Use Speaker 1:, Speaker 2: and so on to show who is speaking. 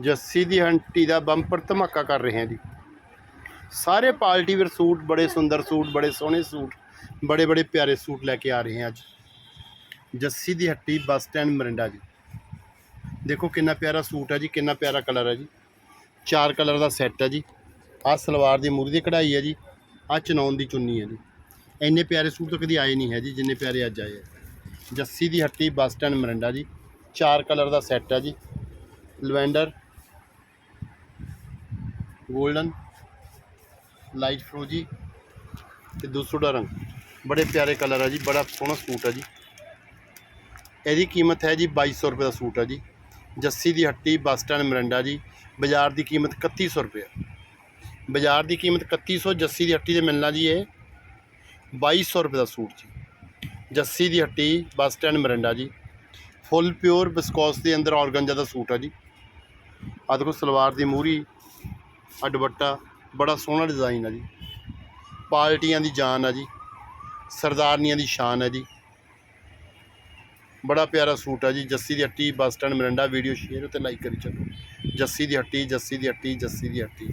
Speaker 1: ਜੱਸੀ ਦੀ ਹੰਟੀ ਦਾ bumper ਧਮਾਕਾ ਕਰ ਰਹੇ ਹਾਂ ਜੀ। ਸਾਰੇ ਪਾਰਟੀ ਵੇਅਰ ਸੂਟ ਬੜੇ ਸੁੰਦਰ ਸੂਟ, ਬੜੇ ਸੋਹਣੇ ਸੂਟ, ਬੜੇ ਬੜੇ ਪਿਆਰੇ ਸੂਟ ਲੈ ਕੇ ਆ ਰਹੇ ਹਾਂ ਅੱਜ। ਜੱਸੀ ਦੀ ਹੱਟੀ ਬੱਸ ਸਟੈਂਡ ਮਰਿੰਡਾ ਜੀ। ਦੇਖੋ ਕਿੰਨਾ ਪਿਆਰਾ ਸੂਟ ਹੈ ਜੀ, ਕਿੰਨਾ ਪਿਆਰਾ ਕਲਰ ਹੈ ਜੀ। ਚਾਰ ਕਲਰ ਦਾ ਸੈੱਟ ਹੈ ਜੀ। ਆਹ ਸਲਵਾਰ ਦੀ ਮੂਰੀ ਦੀ ਕਢਾਈ ਹੈ ਜੀ। ਆਹ ਚਨੌਨ ਦੀ ਚੁੰਨੀ ਹੈ ਜੀ। ਇੰਨੇ ਪਿਆਰੇ ਸੂਟ ਤਾਂ ਕਦੀ ਆਏ ਨਹੀਂ ਹੈ ਜੀ, ਜਿੰਨੇ ਪਿਆਰੇ ਅੱਜ ਆਏ ਹੈ। ਜੱਸੀ ਦੀ ਹੱਟੀ ਬੱਸ ਸਟੈਂਡ ਮਰਿੰਡਾ ਜੀ। ਚਾਰ ਕਲਰ ਦਾ ਸੈੱਟ ਹੈ ਜੀ। ਲਵੈਂਡਰ, ਗੋਲਡਨ, ਲਾਈਟ ਫਰੋਜੀ ਤੇ ਦੂਸਰਾ ਰੰਗ ਬੜੇ ਪਿਆਰੇ ਕਲਰ ਹੈ ਜੀ, ਬੜਾ ਸੋਹਣਾ ਸੂਟ ਆ ਜੀ। ਇਹਦੀ ਕੀਮਤ ਹੈ ਜੀ 2200 ਰੁਪਏ ਦਾ ਸੂਟ ਆ ਜੀ। ਜੱਸੀ ਦੀ ਹੱਟੀ, ਬੱਸ ਸਟੈਂਡ, ਮਰਿੰਡਾ ਜੀ। ਬਾਜ਼ਾਰ ਦੀ ਕੀਮਤ 3100 ਰੁਪਏ ਬਾਜ਼ਾਰ ਦੀ ਕੀਮਤ 3100 ਜੱਸੀ ਦੀ ਹੱਟੀ ਤੇ ਮਿਲਣਾ ਜੀ ਇਹ 2200 ਰੁਪਏ ਦਾ ਸੂਟ ਜੀ। ਜੱਸੀ ਦੀ ਹੱਟੀ, ਬੱਸ ਸਟੈਂਡ, ਮਰਿੰਡਾ ਜੀ। ਫੁੱਲ ਪਿਓਰ ਬਿਸਕੋਸ ਦੇ ਅੰਦਰ ਔਰਗੰਜਾ ਦਾ ਸੂਟ ਆ ਜੀ। ਆਹ ਦੇਖੋ ਸਲਵਾਰ ਦੀ ਮੂਰੀ ਆ ਦੁਪੱਟਾ, ਬੜਾ ਸੋਹਣਾ ਡਿਜ਼ਾਈਨ ਆ ਜੀ। ਪਾਰਟੀਆਂ ਦੀ ਜਾਨ ਆ ਜੀ, ਸਰਦਾਰਨੀਆਂ ਦੀ ਸ਼ਾਨ ਹੈ ਜੀ। ਬੜਾ ਪਿਆਰਾ ਸੂਟ ਆ ਜੀ, ਜੱਸੀ ਦੀ ਹੱਟੀ, bus stand, Morinda, video share ਤੇ ਲਾਈਕ ਕਰੀ ਚੱਲੋ। ਜੱਸੀ ਦੀ ਹੱਟੀ, ਜੱਸੀ ਦੀ ਹੱਟੀ, ਜੱਸੀ ਦੀ ਹੱਟੀ।